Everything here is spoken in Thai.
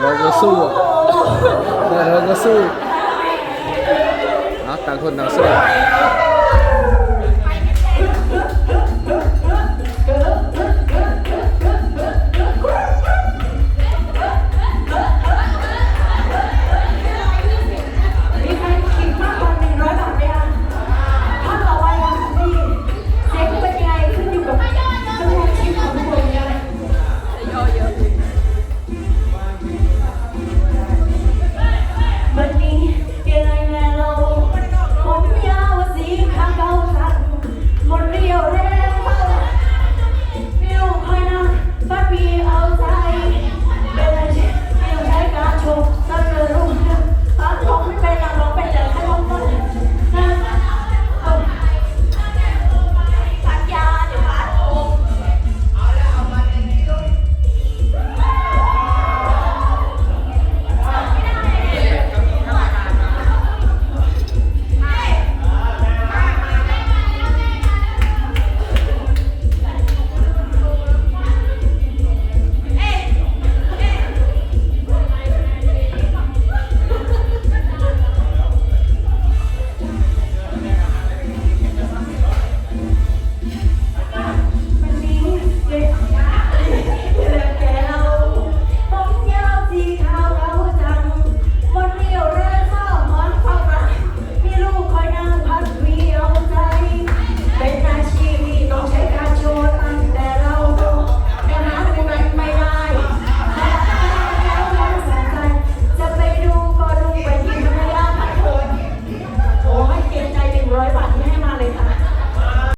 เราก็สู้อแต่เราก็สู้ต่างคนต่างสู้